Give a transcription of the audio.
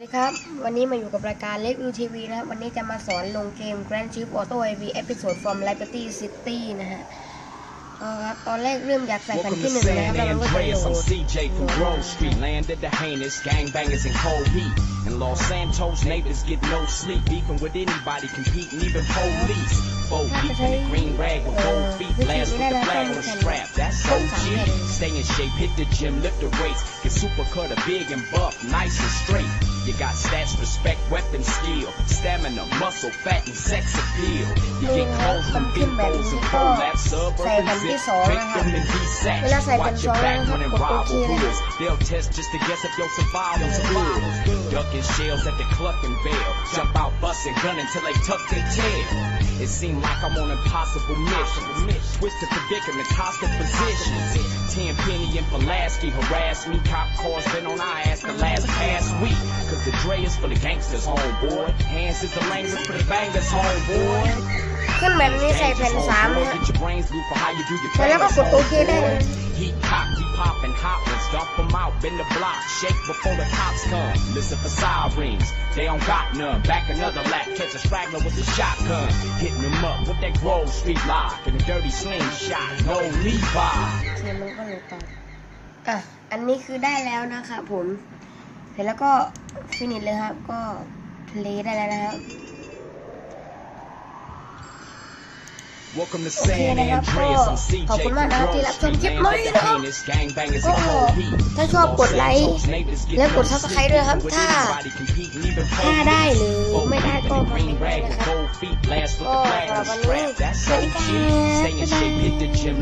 สวัสดีครับ วันนี้มาอยู่กับรายการเล็กวิวทีวีนะครับ วันนี้จะมาสอนลงเกม Grand Theft Auto IV Episode from Liberty City นะฮะเออครับตอนแรกเริ่มอยากใส่แผ่น Welcome ที่ to หนึ่งนะครับ San แล้วมันก็จะโหล Andreas. I'm ด CJ from Grove Street. Landed the heinous gangbangers in cold heat. In Los Santos, neighbors get no sleep. Beefing with anybody, competing, even police. Four deep in a green rag with gold feet. Last with the flag on the strap. That's OG. Stay in shape, hit the gym, lift the weights. Get super cut, big and buff, nice and straight. You got stats, respect, weapon, skill, stamina, muscle, fat, and sex appeal. You get clothes from big bowls and collabs, suburban zip, them and sex. Watch your back it rival wheels. They'll test just to guess if your survival's good. Ducking shells at the clucking bell. Jump out, busting, gunning till they tuck their tail. It seemed like I'm on impossible mission. Twisted predicaments, hostile positions Ten Penny and Pulaski harassed me. Cop cars been on our ass the last past week. Cause the Dre is for the gangsters, homeboy. Hands is the language for the bangers, homeboy. ขึ้นแบบนี้ใส่แผ่นสามนะฮะ Get your brains loose for how you do your แล้วก็กดโอเคได้เลย Heat cock, we poppin' hot ones, dump 'em out, bend the block, shake before the cops come. Listen for sirens, they don't got none. Back another lap, catch a straggler with a shotgun. Hitting them up with that Grove Street lock and a dirty slingshot. No Levi. เียนมันก็เลยต่ออะอันนี้คือได้แล้วนะคะผม เสร็จแล้วก็ฟินิชเลยครับ ก็เพลย์ได้แล้วนะครับ Welcome to โอเค San นะครับ Andreas. I'm ก็ CJ ขอบคุณมากนะครับที่รับชมคลิป Landed นี้ the นะครับ heinous gangbangers ก็ in cold heat. ถ้าชอบกดไลค์ และกด subscribe ด้วยครับ ถ้า ถ้าได้หรือไม่ได้ก็คอมเมนต์ได้นะครับ ก็สำหรับวันนี้สวัสดีครับ Stay in shape, hit the gym,